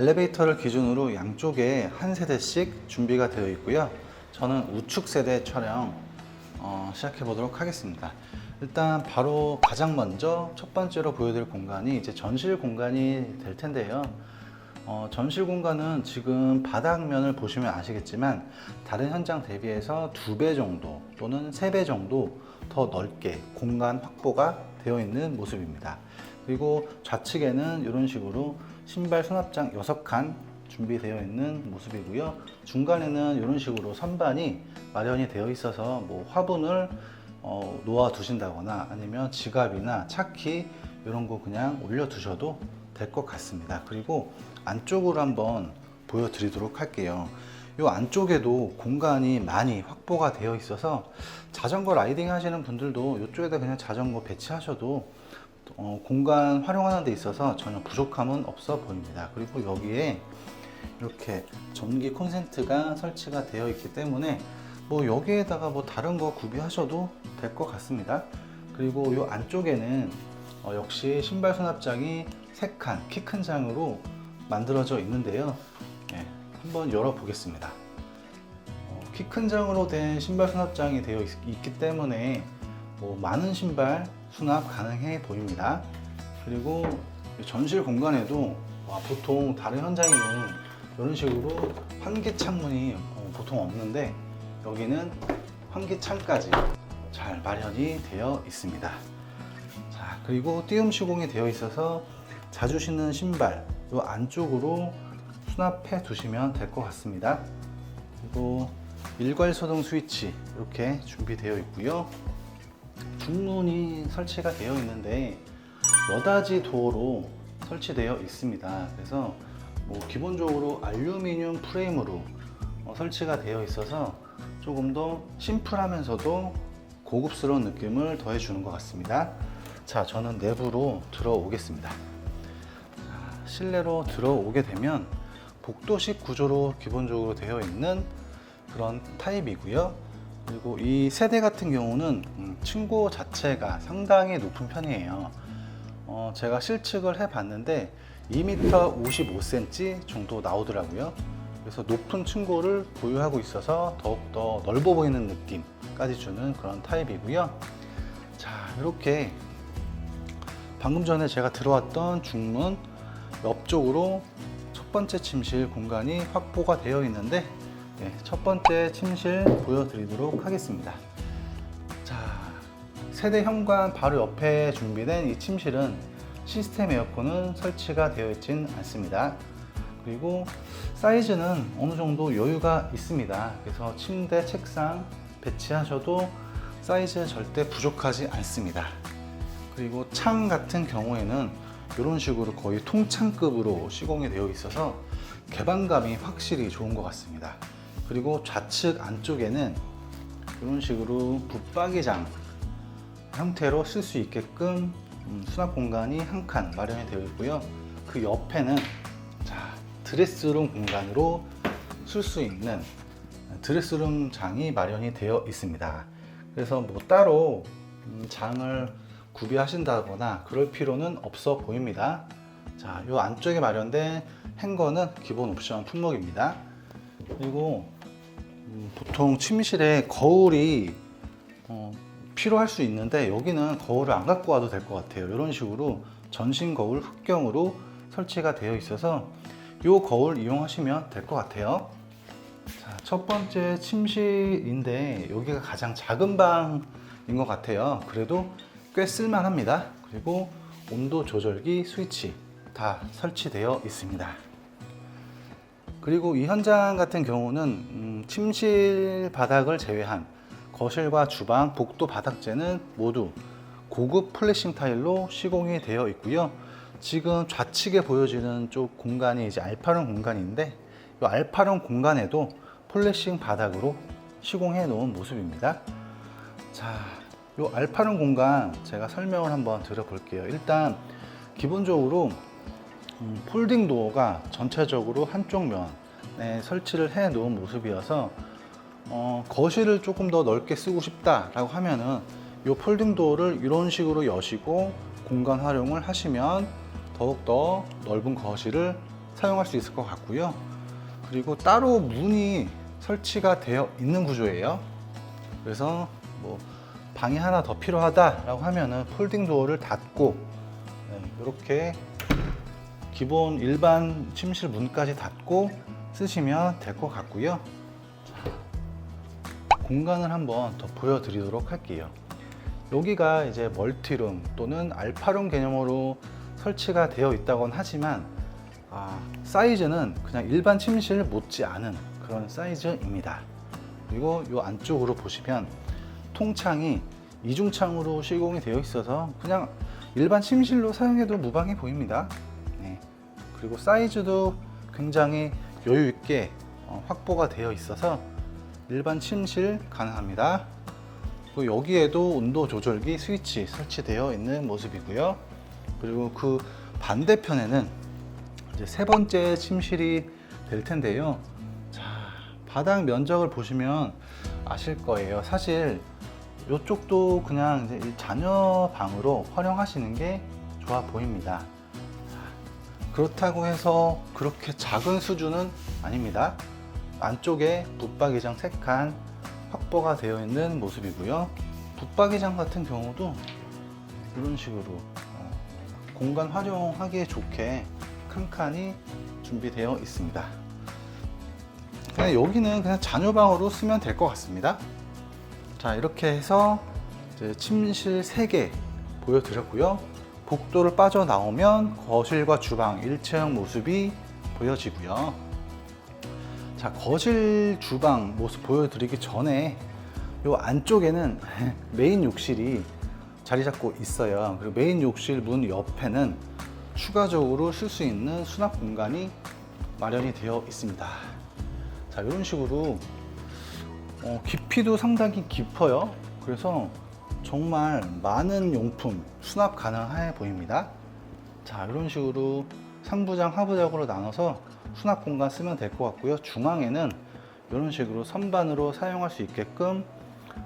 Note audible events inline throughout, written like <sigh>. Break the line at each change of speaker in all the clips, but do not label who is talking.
엘리베이터를 기준으로 양쪽에 한 세대씩 준비가 되어 있고요. 저는 우측 세대 촬영 어, 시작해 보도록 하겠습니다. 일단 바로 가장 먼저 첫 번째로 보여드릴 공간이 이제 전실 공간이 될 텐데요. 어, 전실 공간은 지금 바닥면을 보시면 아시겠지만 다른 현장 대비해서 두 배 정도 또는 세 배 정도 더 넓게 공간 확보가 되어 있는 모습입니다. 그리고 좌측에는 이런 식으로 신발 수납장 6칸 준비되어 있는 모습이고요. 중간에는 이런 식으로 선반이 마련이 되어 있어서 뭐 화분을 어, 놓아 두신다거나 아니면 지갑이나 차키 이런 거 그냥 올려 두셔도 될 것 같습니다. 그리고 안쪽으로 한번 보여드리도록 할게요. 이 안쪽에도 공간이 많이 확보가 되어 있어서 자전거 라이딩 하시는 분들도 이쪽에다 그냥 자전거 배치하셔도 어, 공간 활용하는 데 있어서 전혀 부족함은 없어 보입니다. 그리고 여기에 이렇게 전기 콘센트가 설치가 되어 있기 때문에 뭐 여기에다가 뭐 다른 거 구비하셔도 될 것 같습니다. 그리고 이 안쪽에는 어, 역시 신발 수납장이 3칸 키 큰 장으로 만들어져 있는데요. 예, 한번 열어보겠습니다. 어, 키큰 장으로 된 신발 수납장이 되어 있, 기 때문에 뭐 많은 신발 수납 가능해 보입니다. 그리고 이 전실 공간에도 와, 보통 다른 현장에는 이런 식으로 환기 창문이 어, 보통 없는데 여기는 환기 창까지 잘 마련이 되어 있습니다. 자, 그리고 띄움 시공이 되어 있어서 자주 신는 신발 이 안쪽으로 수납해 두시면 될 것 같습니다. 그리고 일괄 소등 스위치 이렇게 준비되어 있고요. 중문이 설치가 되어 있는데 여닫이 도어로 설치되어 있습니다. 그래서 뭐 기본적으로 알루미늄 프레임으로 어, 설치가 되어 있어서 조금 더 심플하면서도 고급스러운 느낌을 더해주는 것 같습니다. 자, 저는 내부로 들어오겠습니다. 자, 실내로 들어오게 되면 복도식 구조로 기본적으로 되어 있는 그런 타입이고요. 그리고 이 세대 같은 경우는 음, 층고 자체가 상당히 높은 편이에요. 어, 제가 실측을 해봤는데 2m 55cm 정도 나오더라고요. 그래서 높은 층고를 보유하고 있어서 더욱더 넓어 보이는 느낌까지 주는 그런 타입이고요. 자, 이렇게 방금 전에 제가 들어왔던 중문 옆쪽으로 첫 번째 침실 공간이 확보가 되어 있는데 네, 첫 번째 침실 보여드리도록 하겠습니다. 자, 세대 현관 바로 옆에 준비된 이 침실은 시스템 에어컨은 설치가 되어 있진 않습니다. 그리고 사이즈는 어느 정도 여유가 있습니다. 그래서 침대, 책상 배치하셔도 사이즈 절대 부족하지 않습니다. 그리고 창 같은 경우에는 이런 식으로 거의 통창급으로 시공이 되어 있어서 개방감이 확실히 좋은 것 같습니다. 그리고 좌측 안쪽에는 이런 식으로 붙박이장 형태로 쓸 수 있게끔 음, 수납 공간이 한 칸 마련이 되어 있고요. 그 옆에는 자, 드레스룸 공간으로 쓸 수 있는 드레스룸 장이 마련이 되어 있습니다. 그래서 뭐 따로 음, 장을 구비하신다거나 그럴 필요는 없어 보입니다. 자, 이 안쪽에 마련된 행거는 기본 옵션 품목입니다. 그리고 음, 보통 침실에 거울이 어, 필요할 수 있는데 여기는 거울을 안 갖고 와도 될 것 같아요. 이런 식으로 전신 거울 흑경으로 설치가 되어 있어서 이 거울 이용하시면 될 것 같아요. 자, 첫 번째 침실인데 여기가 가장 작은 방인 것 같아요. 그래도 꽤 쓸만합니다. 그리고 온도 조절기 스위치 다 설치되어 있습니다. 그리고 이 현장 같은 경우는 음, 침실 바닥을 제외한 거실과 주방, 복도 바닥재는 모두 고급 플래싱 타일로 시공이 되어 있고요. 지금 좌측에 보여지는 쪽 공간이 이제 알파룸 공간인데 이 알파룸 공간에도 폴리싱 바닥으로 시공해 놓은 모습입니다. 자, 이 알파룸 공간 제가 설명을 한번 드려볼게요. 일단 기본적으로 음, 폴딩 도어가 전체적으로 한쪽 면에 설치를 해 놓은 모습이어서 어, 거실을 조금 더 넓게 쓰고 싶다라고 하면은 이 폴딩 도어를 이런 식으로 여시고 공간 활용을 하시면 더욱더 넓은 거실을 사용할 수 있을 것 같고요. 그리고 따로 문이 설치가 되어 있는 구조예요. 그래서 뭐 방이 하나 더 필요하다라고 하면은 폴딩 도어를 닫고 이렇게 기본 일반 침실 문까지 닫고 쓰시면 될 것 같고요. 자, 공간을 한번 더 보여드리도록 할게요. 여기가 이제 멀티룸 또는 알파룸 개념으로 설치가 되어 있다곤 하지만 아, 사이즈는 그냥 일반 침실 못지 않은 그런 사이즈입니다. 그리고 이 안쪽으로 보시면 통창이 이중창으로 시공이 되어 있어서 그냥 일반 침실로 사용해도 무방해 보입니다. 네. 그리고 사이즈도 굉장히 여유 있게 어, 확보가 되어 있어서 일반 침실 가능합니다. 그리고 여기에도 온도 조절기 스위치 설치되어 있는 모습이고요. 그리고 그 반대편에는 이제 세 번째 침실이 될 텐데요. 자, 바닥 면적을 보시면 아실 거예요. 사실 이쪽도 그냥 자녀 방으로 활용하시는 게 좋아 보입니다. 그렇다고 해서 그렇게 작은 수준은 아닙니다. 안쪽에 붙박이장 3칸 확보가 되어 있는 모습이고요. 붙박이장 같은 경우도 이런 식으로 어, 공간 활용하기에 좋게 칸칸이 준비되어 있습니다. 그냥 여기는 그냥 자녀방으로 쓰면 될 것 같습니다. 자, 이렇게 해서 침실 3개 보여드렸고요. 복도를 빠져나오면 거실과 주방 1층 모습이 보여지고요. 자, 거실 주방 모습 보여드리기 전에 요 안쪽에는 <laughs> 메인 욕실이 자리 잡고 있어요. 그리고 메인 욕실 문 옆에는 추가적으로 쓸수 있는 수납 공간이 마련이 되어 있습니다. 자, 이런 식으로 어, 깊이도 상당히 깊어요. 그래서 정말 많은 용품 수납 가능해 보입니다. 자, 이런 식으로 상부장, 하부장으로 나눠서 수납 공간 쓰면 될 것 같고요. 중앙에는 이런 식으로 선반으로 사용할 수 있게끔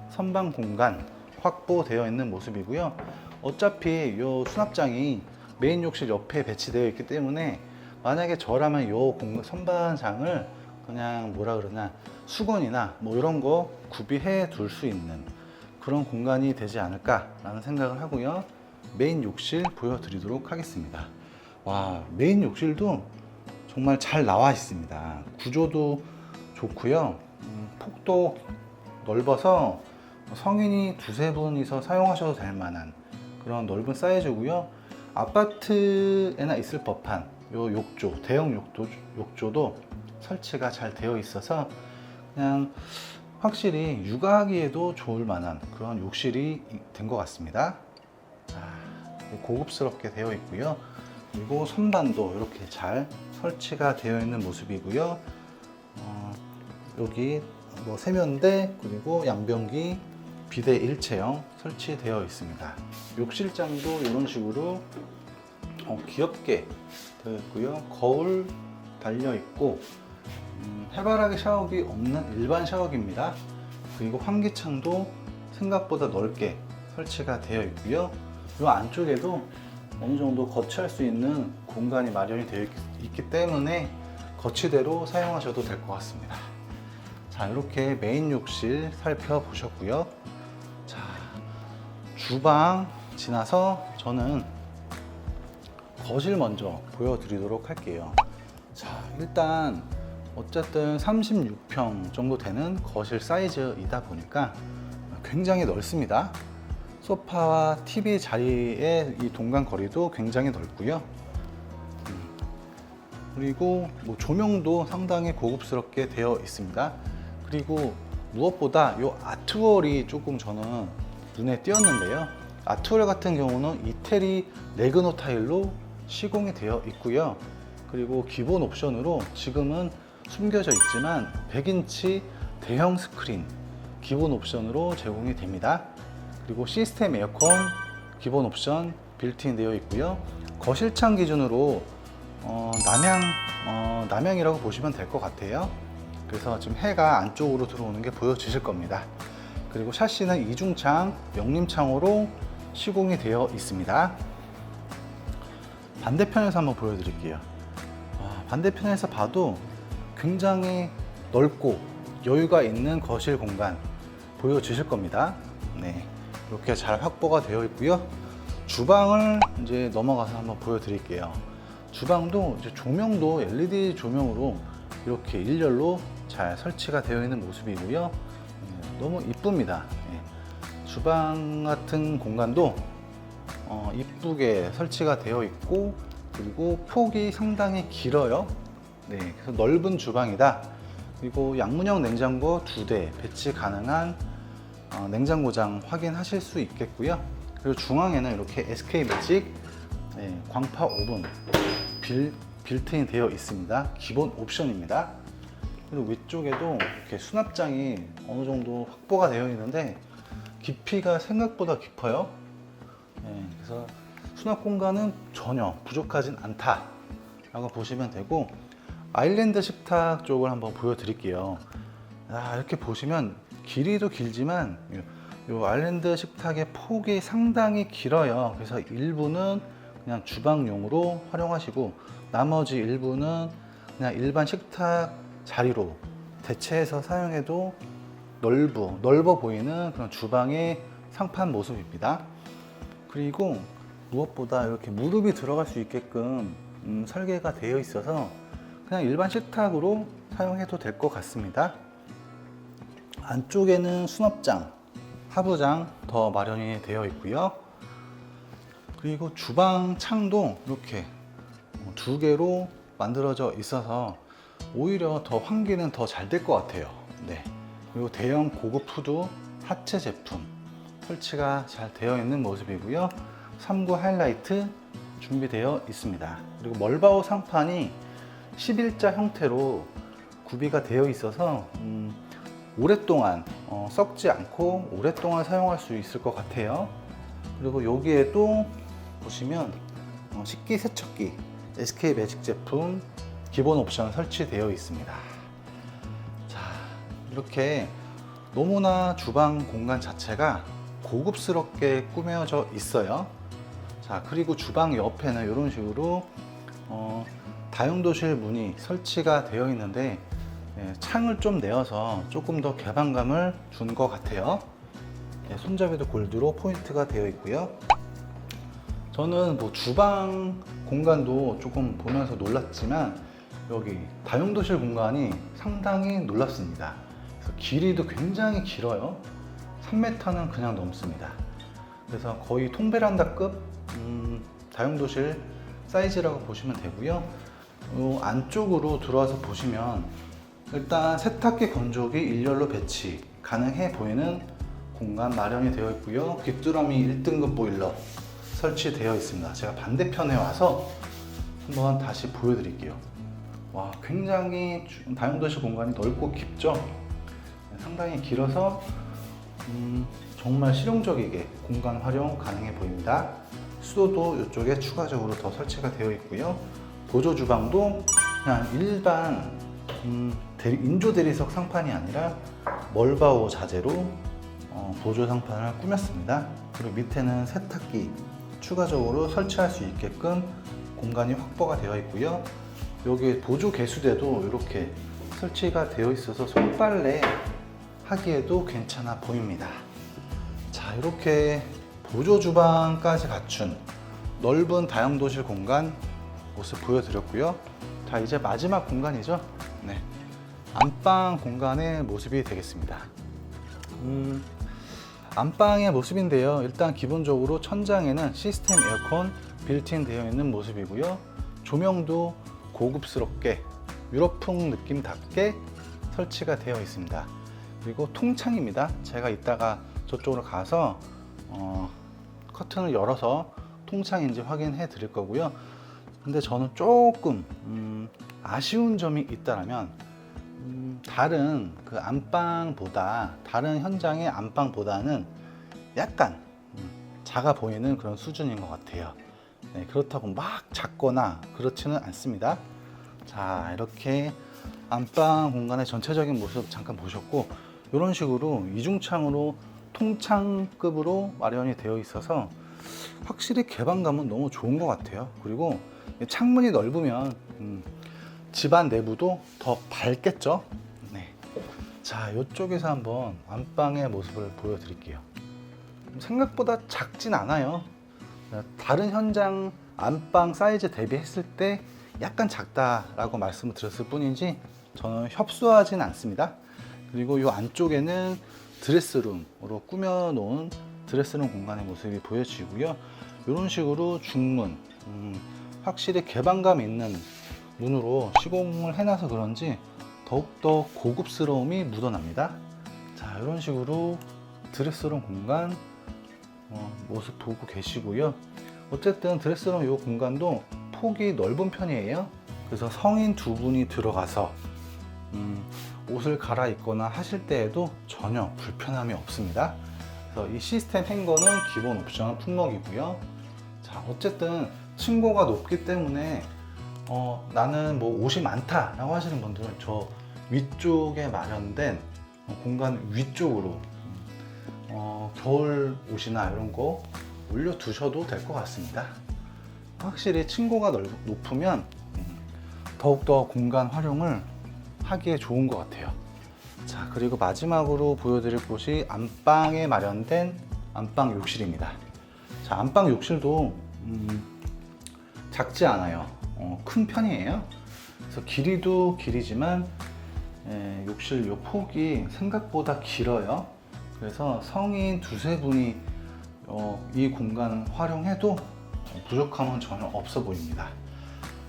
선반 공간 확보되어 있는 모습이고요. 어차피 이 수납장이 메인 욕실 옆에 배치되어 있기 때문에 만약에 저라면 이 선반장을 그냥 뭐라 그러나 수건이나 뭐 이런 거 구비해 둘 수 있는 그런 공간이 되지 않을까라는 생각을 하고요. 메인 욕실 보여드리도록 하겠습니다. 와, 메인 욕실도 정말 잘 나와 있습니다. 구조도 좋고요. 음, 폭도 넓어서 성인이 두세 분이서 사용하셔도 될 만한 그런 넓은 사이즈고요. 아파트에나 있을 법한 요 욕조, 대형 욕조, 욕조도 설치가 잘 되어 있어서 그냥 확실히 육아하기에도 좋을 만한 그런 욕실이 된 것 같습니다. 자, 고급스럽게 되어 있고요. 그리고 선반도 이렇게 잘 설치가 되어 있는 모습이고요. 어, 여기 뭐 세면대 그리고 양변기 비대 일체형 설치되어 있습니다. 욕실장도 이런 식으로 어, 귀엽게 되어 있고요. 거울 달려 있고 음, 해바라기 샤워기 없는 일반 샤워기입니다. 그리고 환기창도 생각보다 넓게 설치가 되어 있고요. 이 안쪽에도 어느 정도 거치할 수 있는 공간이 마련이 되어 있- 있기 때문에 거치대로 사용하셔도 될 것 같습니다. 자, 이렇게 메인 욕실 살펴보셨고요. 자, 주방 지나서 저는 거실 먼저 보여드리도록 할게요. 자, 일단 어쨌든 36평 정도 되는 거실 사이즈이다 보니까 굉장히 넓습니다. 소파와 TV 자리의 이 동간 거리도 굉장히 넓고요. 음, 그리고 뭐 조명도 상당히 고급스럽게 되어 있습니다. 그리고 무엇보다 이 아트월이 조금 저는 눈에 띄었는데요. 아트월 같은 경우는 이태리 레그노 타일로 시공이 되어 있고요. 그리고 기본 옵션으로 지금은 숨겨져 있지만 100인치 대형 스크린 기본 옵션으로 제공이 됩니다. 그리고 시스템 에어컨 기본 옵션 빌트인 되어 있고요. 거실창 기준으로 어, 남향 어, 남향이라고 보시면 될 것 같아요. 그래서 지금 해가 안쪽으로 들어오는 게 보여지실 겁니다. 그리고 샤시는 이중창, 영림창으로 시공이 되어 있습니다. 반대편에서 한번 보여드릴게요. 와, 반대편에서 봐도 굉장히 넓고 여유가 있는 거실 공간 보여주실 겁니다. 네, 이렇게 잘 확보가 되어 있고요. 주방을 이제 넘어가서 한번 보여드릴게요. 주방도 이제 조명도 LED 조명으로 이렇게 일렬로 잘 설치가 되어 있는 모습이고요. 네, 너무 이쁩니다. 네, 주방 같은 공간도 어, 이쁘게 설치가 되어 있고 그리고 폭이 상당히 길어요. 네, 그래서 넓은 주방이다. 그리고 양문형 냉장고 두 대 배치 가능한 어, 냉장고장 확인하실 수 있겠고요. 그리고 중앙에는 이렇게 SK 매직 네, 광파 오븐 빌, 빌트인 되어 있습니다. 기본 옵션입니다. 그리고 위쪽에도 이렇게 수납장이 어느 정도 확보가 되어 있는데 깊이가 생각보다 깊어요. 네, 그래서 수납 공간은 전혀 부족하진 않다라고 보시면 되고 아일랜드 식탁 쪽을 한번 보여드릴게요. 아, 이렇게 보시면 길이도 길지만 요, 요 아일랜드 식탁의 폭이 상당히 길어요. 그래서 일부는 그냥 주방용으로 활용하시고 나머지 일부는 그냥 일반 식탁 자리로 대체해서 사용해도 넓어, 넓어 보이는 그런 주방의 상판 모습입니다. 그리고 무엇보다 이렇게 무릎이 들어갈 수 있게끔 음, 설계가 되어 있어서 그냥 일반 식탁으로 사용해도 될 것 같습니다. 안쪽에는 수납장, 하부장 더 마련이 되어 있고요. 그리고 주방 창도 이렇게 두 개로 만들어져 있어서 오히려 더 환기는 더 잘 될 것 같아요. 네. 그리고 대형 고급 후드 하체 제품 설치가 잘 되어 있는 모습이고요. 3구 하이라이트 준비되어 있습니다. 그리고 멀바오 상판이 11자 형태로 구비가 되어 있어서 음, 오랫동안 어, 썩지 않고 오랫동안 사용할 수 있을 것 같아요. 그리고 여기에도 보시면 어, 식기 세척기 SK 매직 제품 기본 옵션 설치되어 있습니다. 자, 이렇게 너무나 주방 공간 자체가 고급스럽게 꾸며져 있어요. 자, 그리고 주방 옆에는 이런 식으로 어, 다용도실 문이 설치가 되어 있는데 예, 창을 좀 내어서 조금 더 개방감을 준 것 같아요. 예, 손잡이도 골드로 포인트가 되어 있고요. 저는 뭐 주방 공간도 조금 보면서 놀랐지만 여기 다용도실 공간이 상당히 놀랍습니다. 그래서 길이도 굉장히 길어요. 3m는 그냥 넘습니다. 그래서 거의 통베란다급 음, 다용도실 사이즈라고 보시면 되고요. 요 안쪽으로 들어와서 보시면 일단 세탁기 건조기 일렬로 배치 가능해 보이는 공간 마련이 되어 있고요. 귀뚜라미 1등급 보일러 설치되어 있습니다. 제가 반대편에 와서 한번 다시 보여드릴게요. 와, 굉장히 주- 다용도실 공간이 넓고 깊죠? 네, 상당히 길어서 음, 정말 실용적이게 공간 활용 가능해 보입니다. 수도도 이쪽에 추가적으로 더 설치가 되어 있고요. 보조 주방도 그냥 일반 음, 대리- 인조 대리석 상판이 아니라 멀바오 자재로 어, 보조 상판을 꾸몄습니다. 그리고 밑에는 세탁기 추가적으로 설치할 수 있게끔 공간이 확보가 되어 있고요. 여기 보조 개수대도 이렇게 설치가 되어 있어서 손빨래 하기에도 괜찮아 보입니다. 자, 이렇게 보조 주방까지 갖춘 넓은 다용도실 공간 모습 보여드렸고요. 자, 이제 마지막 공간이죠. 네. 안방 공간의 모습이 되겠습니다. 음, 안방의 모습인데요. 일단 기본적으로 천장에는 시스템 에어컨 빌트인 되어 있는 모습이고요. 조명도 고급스럽게 유럽풍 느낌답게 설치가 되어 있습니다. 그리고 통창입니다. 제가 이따가 저쪽으로 가서 어, 커튼을 열어서 통창인지 확인해 드릴 거고요. 근데 저는 조금 음, 아쉬운 점이 있다면 음, 다른 그 안방보다 다른 현장의 안방보다는 약간 음, 작아 보이는 그런 수준인 것 같아요. 네, 그렇다고 막 작거나 그렇지는 않습니다. 자 이렇게 안방 공간의 전체적인 모습 잠깐 보셨고 이런 식으로 이중창으로 통창급으로 마련이 되어 있어서 확실히 개방감은 너무 좋은 것 같아요. 그리고 창문이 넓으면 음, 집안 내부도 더 밝겠죠? 네. 자, 이쪽에서 한번 안방의 모습을 보여드릴게요. 생각보다 작진 않아요. 다른 현장 안방 사이즈 대비했을 때 약간 작다라고 말씀을 드렸을 뿐이지 저는 협소하진 않습니다. 그리고 이 안쪽에는 드레스룸으로 꾸며놓은 드레스룸 공간의 모습이 보여지고요. 이런 식으로 중문, 음, 확실히 개방감 있는 문으로 시공을 해놔서 그런지 더욱더 고급스러움이 묻어납니다. 자, 이런 식으로 드레스룸 공간 어, 모습 보고 계시고요. 어쨌든 드레스룸 이 공간도 폭이 넓은 편이에요. 그래서 성인 두 분이 들어가서 음, 옷을 갈아입거나 하실 때에도 전혀 불편함이 없습니다. 그래서 이 시스템 행거는 기본 옵션 품목이고요. 자, 어쨌든 층고가 높기 때문에 어, 나는 뭐 옷이 많다라고 하시는 분들은 저 위쪽에 마련된 어, 공간 위쪽으로 어, 겨울 옷이나 이런 거 올려 두셔도 될 것 같습니다. 확실히 층고가 넓, 높으면 음, 더욱더 공간 활용을 하기에 좋은 것 같아요. 자, 그리고 마지막으로 보여드릴 곳이 안방에 마련된 안방 욕실입니다. 자, 안방 욕실도 음, 작지 않아요. 어, 큰 편이에요. 그래서 길이도 길이지만 예, 욕실 요 폭이 생각보다 길어요. 그래서 성인 두세 분이 어, 이 공간 활용해도 부족함은 전혀 없어 보입니다.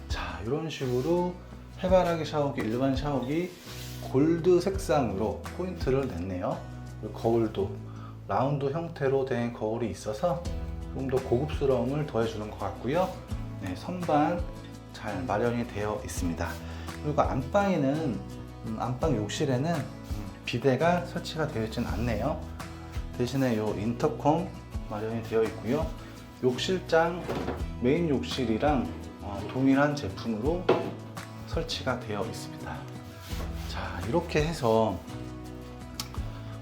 자, 이런 식으로 해바라기 샤워기, 일반 샤워기 골드 색상으로 포인트를 냈네요. 거울도 라운드 형태로 된 거울이 있어서 좀 더 고급스러움을 더해주는 것 같고요. 네, 선반 잘 마련이 되어 있습니다. 그리고 안방에는 음, 안방 욕실에는 음, 비대가 설치가 되어 있진 않네요. 대신에 이 인터컴 마련이 되어 있고요. 욕실장 메인 욕실이랑 어, 동일한 제품으로 설치가 되어 있습니다. 자 이렇게 해서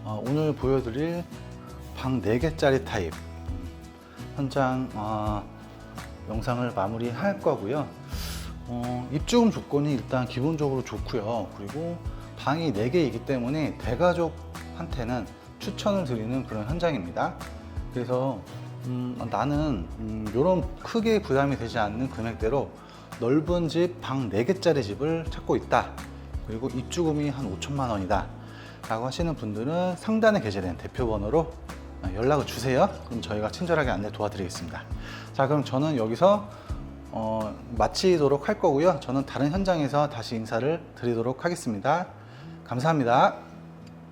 어, 오늘 보여드릴 방 4개짜리 타입 음, 현장 어, 영상을 마무리할 거고요. 어, 입주금 조건이 일단 기본적으로 좋고요. 그리고 방이 4개이기 때문에 대가족한테는 추천을 드리는 그런 현장입니다. 그래서 음, 나는 이런 크게 부담이 되지 않는 금액대로 넓은 집 방 4개짜리 집을 찾고 있다. 그리고 입주금이 한 5천만 원이다. 라고 하시는 분들은 상단에 게재된 대표 번호로 연락을 주세요. 그럼 저희가 친절하게 안내 도와드리겠습니다. 자, 그럼 저는 여기서 어, 마치도록 할 거고요. 저는 다른 현장에서 다시 인사를 드리도록 하겠습니다. 감사합니다.